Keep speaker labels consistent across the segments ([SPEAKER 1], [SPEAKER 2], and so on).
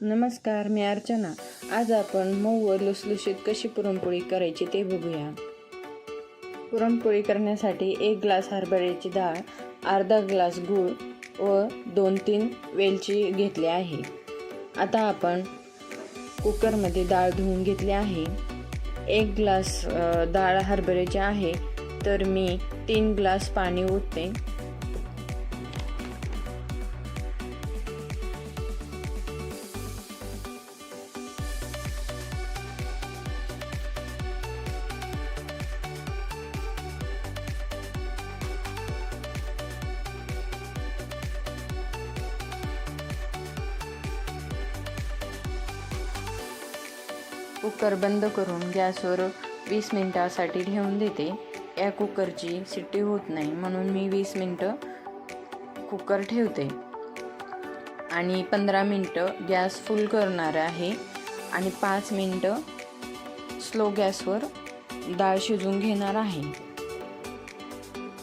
[SPEAKER 1] नमस्कार मी अर्चना. आज आपण मऊ व लुसलुशीत कशी पुरणपोळी करायची ते बघूया. पुरणपोळी करण्यासाठी एक ग्लास हरभऱ्याची डाळ अर्धा ग्लास गूळ व दोन तीन वेलची घेतली आहे. आता आपण कुकरमध्ये डाळ धुवून घेतली आहे. एक ग्लास डाळ हरभऱ्याची आहे तर मी तीन ग्लास पाणी ओतते. कुकर बंद करून गॅसवर वीस मिनटासाठी ठेवून देते. या कुकरची सिट्टी होत नाही म्हणून मी वीस मिनटं कुकर ठेवते. आणि पंधरा मिनटं गॅस फुल करणार आहे. आणि पाच मिनटं स्लो गॅसवर डाळ शिजवून घेणार आहे.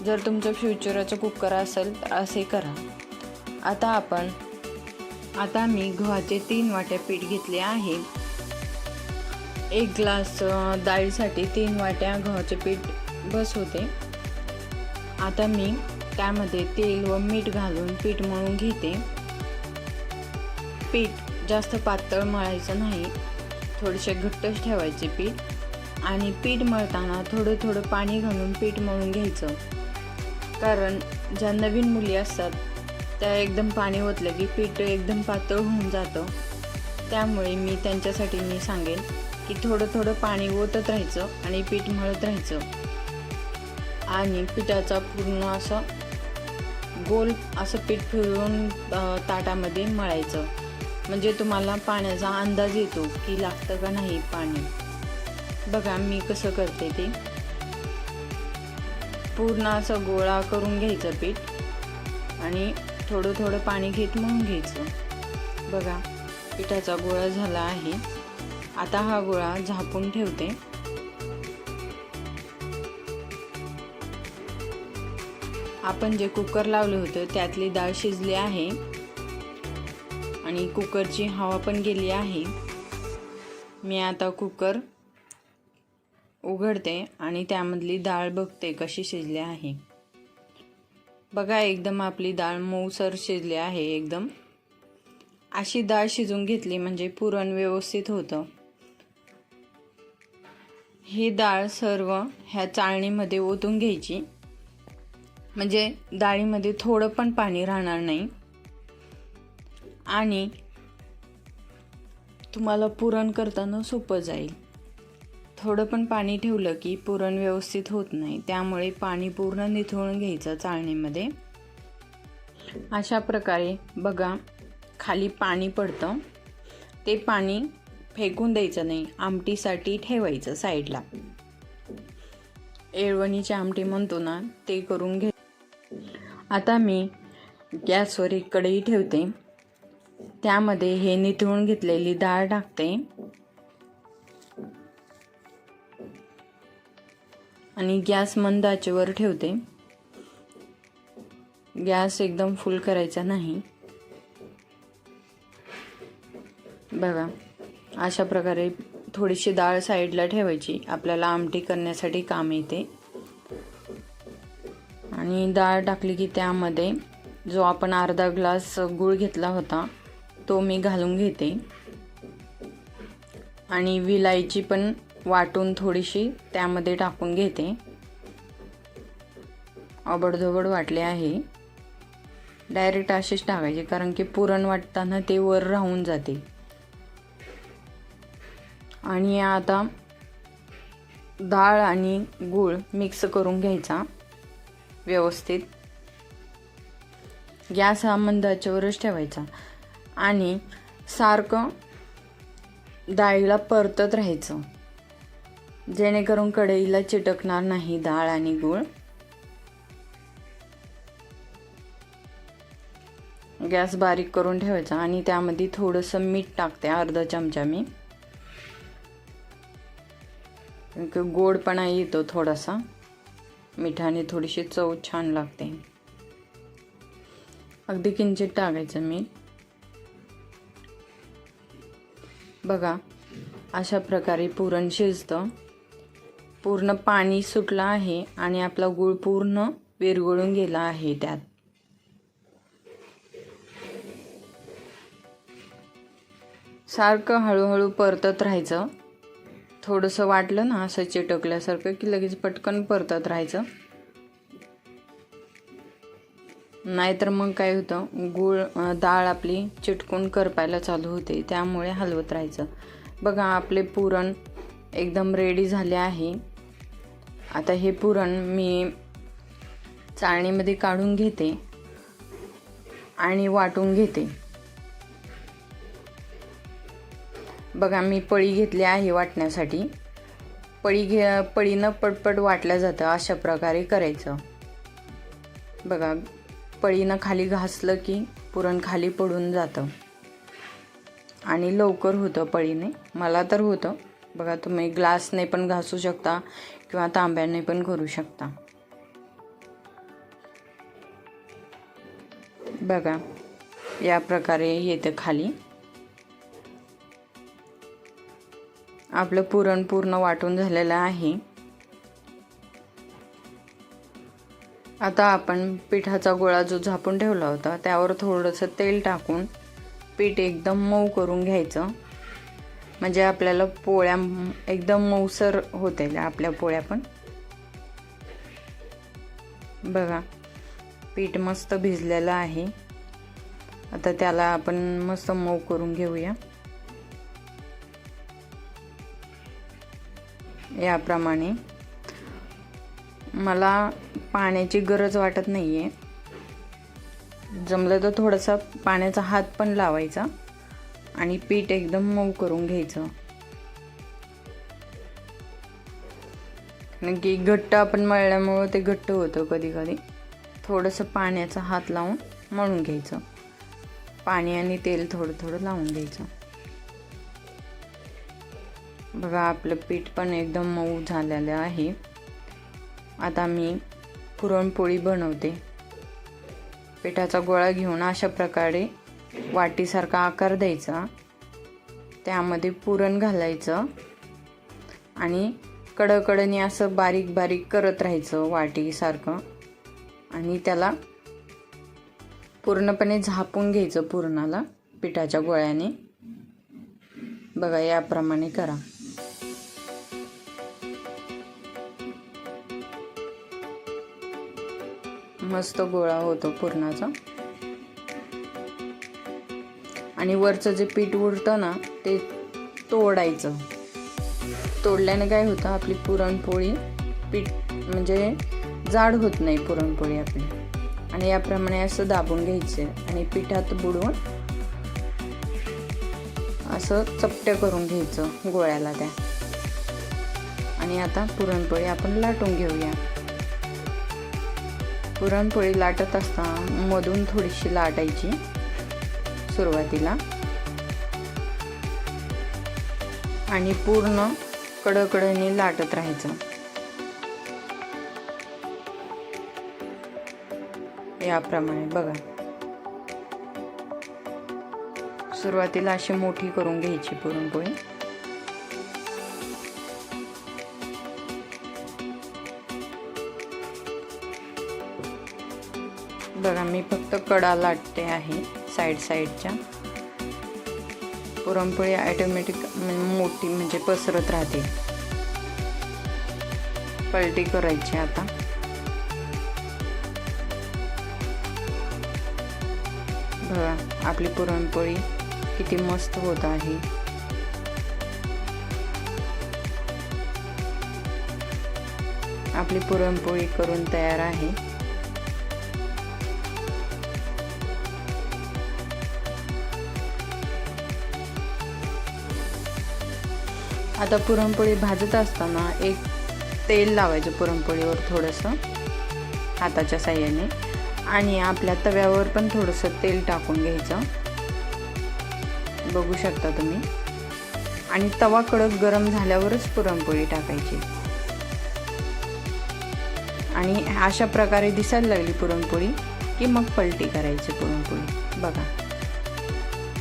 [SPEAKER 1] जर तुमचं फ्युचराचं कुकर असेल तर असे करा. आता आपण आता मी गव्हाचे तीन वाट्या पीठ घेतले आहे. एक ग्लास डाळीसाठी तीन वाट्या गव्हाचे पीठ बस होते. आता मी त्यामध्ये तेल व मीठ घालून पीठ मळून घेते. पीठ जास्त पातळ मळायचं नाही. थोडेसे घट्टच ठेवायचे पीठ आणि पीठ मळताना थोडं थोडं पाणी घालून पीठ मळून घ्यायचं. कारण ज्या नवीन मुली असतात त्या एकदम पाणी ओतलं की पीठ एकदम पातळ होऊन जातं. त्यामुळे मी त्यांच्यासाठी मी सांगेन की थोडं थोडं पाणी ओतत राहायचं आणि पीठ मळत राहायचं. आणि पिठाचा पूर्ण असं गोल असं पीठ फिरवून ताटामध्ये मळायचं. म्हणजे तुम्हाला पाण्याचा अंदाज येतो की लागतं का नाही पाणी. बघा मी कसं करते ते. पूर्ण असं गोळा करून घ्यायचं पीठ आणि थोडं थोडं पाणी घेत मळून घ्यायचं. बघा पिठाचा गोळा झाला आहे. आता हा गोळा झाकून ठेवते. आपण जे कुकर लावले होते त्यातली डाळ शिजली आहे. आणि कुकरची हवा पण गेली आहे. मी आता कुकर उघडते आणि त्यामधली डाळ बघते कशी शिजली आहे. बघा एकदम आपली डाळ मऊसर शिजली आहे एकदम. अशी डाळ शिजून घेतली म्हणजे पुरण व्यवस्थित होतं. ही डाळ सर्व ह्या चाळणीमध्ये ओतून घ्यायची. म्हणजे डाळीमध्ये थोडं पण पाणी राहणार नाही. आणि तुम्हाला पुरण करताना सोपं जाईल. थोडं पण पाणी ठेवलं की पुरण व्यवस्थित होत नाही. त्यामुळे पाणी पूर्ण निथळून घ्यायचं चाळणीमध्ये. अशा प्रकारे बघा खाली पाणी पडतं. ते पाणी फेकून द्यायचं नाही आमटीसाठी ठेवायचं साईडला. येळवणीची आमटी म्हणतो ना ते करून घे. आता मी गॅसवर एक कढई ठेवते. त्यामध्ये हे निथळून घेतलेली डाळ टाकते. आणि गॅस मंद आचेवर ठेवते. गॅस एकदम फुल करायचा नाही. बघा. अशा प्रकारे थोडीशी डाळ साईडला ठेवायची. आपल्याला आमटी करण्यासाठी काम येते. आणि डाळ टाकली की त्यामध्ये जो आपण अर्धा ग्लास गूळ घेतला होता तो मी घालून घेते. आणि विलायची पण वाटून थोडीशी त्यामध्ये टाकून घेते. अबडधोबड वाटले आहे. डायरेक्ट अशीच टाकायचे कारण की पुरण वाटताना ते वर राहून जाते. आणि आता डाळ आणि गूळ मिक्स करून घ्यायचा व्यवस्थित. गॅस हा मंदाच्यावरच ठेवायचा. आणि सारखं डाळीला परतत राहायचं. जेणेकरून कढईला चिटकणार नाही डाळ आणि गूळ. गॅस बारीक करून ठेवायचा आणि त्यामध्ये थोडंसं मीठ टाकते अर्धा चमचा मी. गोडपणा येतो थोडासा. मिठाने थोडीशी चव छान लागते. अगदी किंचित टाकायचं मी बघा अशा प्रकारे पुरण शिजतं. पूर्ण पाणी सुटलं आहे आणि आपला गूळ पूर्ण विरगळून गेला आहे त्यात. सारखं हळूहळू परतत राहायचं. थोडंसं वाटलं ना असं चिटकल्यासारखं की लगेच पटकन परतत राहायचं. नाहीतर मग काय होतं गूळ डाळ आपली चिटकून करपायला चालू होते. त्यामुळे हलवत राहायचं. बघा आपले पुरण एकदम रेडी झाले आहे. आता हे पुरण मी चाळणीमध्ये काढून घेते आणि वाटून घेते. बघा मी पळी घेतली आहे वाटण्यासाठी. पळी घे पळीनं पटपट वाटलं जातं अशा प्रकारे करायचं. बघा पळीनं खाली घासलं की पुरण खाली पडून जातं. आणि लवकर होतं पळीने. मला तर होतं. बघा तुम्ही ग्लासने पण घासू शकता किंवा तांब्याने पण करू शकता. बघा या प्रकारे येतं खाली. आपलं पुरण पूर्ण वाटून झालेलं आहे. आता आपण पिठाचा गोळा जो झापून ठेवला होता त्यावर थोडंसं तेल टाकून पीठ एकदम मऊ करून घ्यायचं. म्हणजे आपल्याला पोळ्या एकदम मऊसर होतील आपल्या पोळ्या पण. बघा पीठ मस्त भिजलेलं आहे. आता त्याला आपण मस्त मऊ करून घेऊया. याप्रमाणे. मला पाण्याची गरज वाटत नाही आहे जमलं तर थोडासा पाण्याचा हात पण लावायचा आणि पीठ एकदम मऊ करून घ्यायचं. कारण की घट्ट आपण मळल्यामुळं ते घट्ट होतं कधी कधी थोडंसं पाण्याचा हात लावून मळून घ्यायचं. पाणी आणि तेल थोडं थोडं लावून घ्यायचं. बघा आपलं पीठ पण एकदम मऊ झालेलं आहे. आता मी पुरणपोळी बनवते. पिठाचा गोळा घेऊन अशा प्रकारे वाटीसारखा आकार द्यायचा. त्यामध्ये पुरण घालायचं. आणि कडकडनी असं बारीक बारीक करत राहायचं वाटीसारखं. आणि त्याला पूर्णपणे झापून घ्यायचं पुरणाला पिठाच्या गोळ्याने. बघा याप्रमाणे करा. मस्त गोळा होतो पुरणाचा. आणि वरचं जे पीठ उरतं ना ते तोडायचं. तोडल्याने काय होतं आपली पुरणपोळी पीठ म्हणजे जाड होत नाही पुरणपोळी आपली. आणि याप्रमाणे असं दाबून घ्यायचे आणि पिठात बुडवून असं चपट्या करून घ्यायचं गोळ्याला त्या. आणि आता पुरणपोळी आपण लाटून घेऊया. पुरणपोळी लाटत असताना मधून थोडीशी लाटायची सुरुवातीला. आणि पूर्ण कडकडणी लाटत राहायचं. याप्रमाणे बघा. सुरुवातीला अशी मोठी करून घ्यायची पुरणपोळी. बघा मी फक्त कडा लाटते आहे साईड साईडच्या. पुरणपोळी ॲटोमॅटिक म्हणजे मोठी म्हणजे पसरत राहते. पलटी करायची आता. बघा आपली पुरणपोळी किती मस्त होत आहे. आपली पुरणपोळी करून तयार आहे. आता पुरणपोळी भाजत असताना एक तेल लावायचं पुरणपोळीवर थोडंसं हाताच्या साह्याने. आणि आपल्या तव्यावर पण थोडंसं तेल टाकून घ्यायचं. बघू शकता तुम्ही. आणि तवा कडक गरम झाल्यावरच पुरणपोळी टाकायची. आणि अशा प्रकारे दिसायला लागली पुरणपोळी की मग पलटी करायची पुरणपोळी. बघा.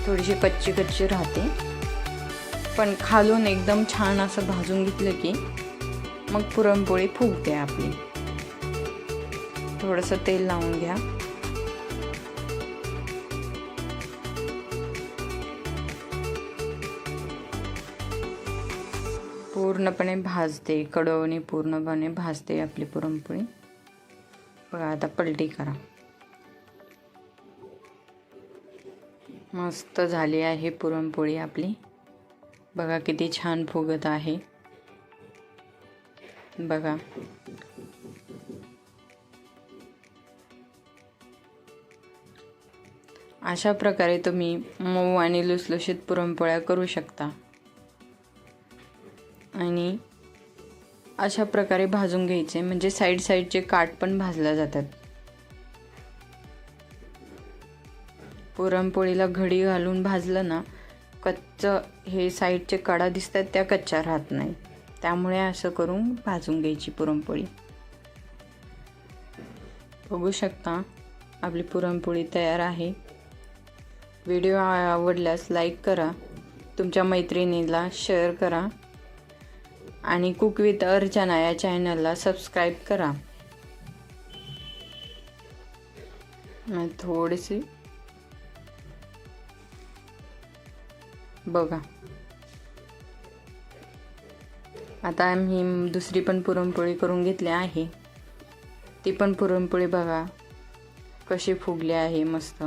[SPEAKER 1] थोडीशी कच्ची कच्ची राहते. पण खालून एकदम छान असं भाजून घेतलं की मग पुरणपोळी फुगते आपली. थोडंसं तेल लावून घ्या. पूर्णपणे भाजते कडवणे पूर्णपणे भाजते आपली पुरणपोळी. बघा आता पलटी करा. मस्त झाली आहे पुरणपोळी आपली. बघा किती छान फुगत आहे. बघा. अशा प्रकारे तुम्ही मऊ आणि लुसलुशीत पुरणपोळ्या करू शकता. आणि अशा प्रकारे भाजून घ्यायचे म्हणजे साईड साईडचे काठ पण भाजल्या जातात. पुरणपोळीला घडी घालून भाजलं ना कच्चं हे साईडचे कडा दिसतात त्या कच्च्या राहत नाही त्यामुळे असं करून भाजून घ्यायची पुरणपोळी. बघू शकता आपली पुरणपोळी तयार आहे. व्हिडिओ आवडल्यास लाईक करा तुमच्या मैत्रिणीला शेअर करा आणि कुक विथ अर्चना या चॅनलला सबस्क्राईब करा. थोडीशी बघा. आता आम्ही दुसरी पण पुरणपोळी करून घेतली आहे. ती पण पुरणपोळी बघा. कशी फुगली आहे मस्त.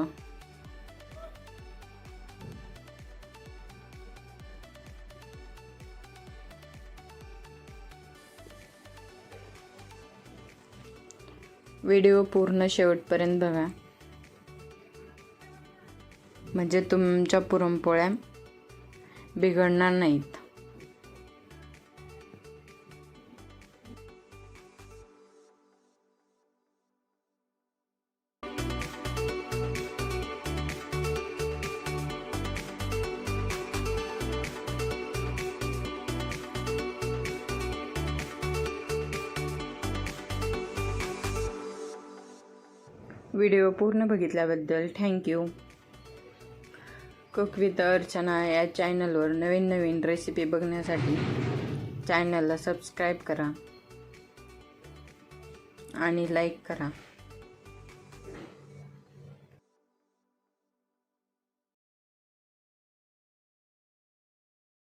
[SPEAKER 1] व्हिडिओ पूर्ण शेवटपर्यंत बघा. म्हणजे तुमच्या पुरणपोळ्या बिघडणार नाहीत. व्हिडिओ पूर्ण बघितल्याबद्दल thank you. Cook with Archana या चॅनलवर नवीन नवीन रेसिपी बघण्यासाठी चॅनलला सबस्क्राईब करा. आणि लाईक करा.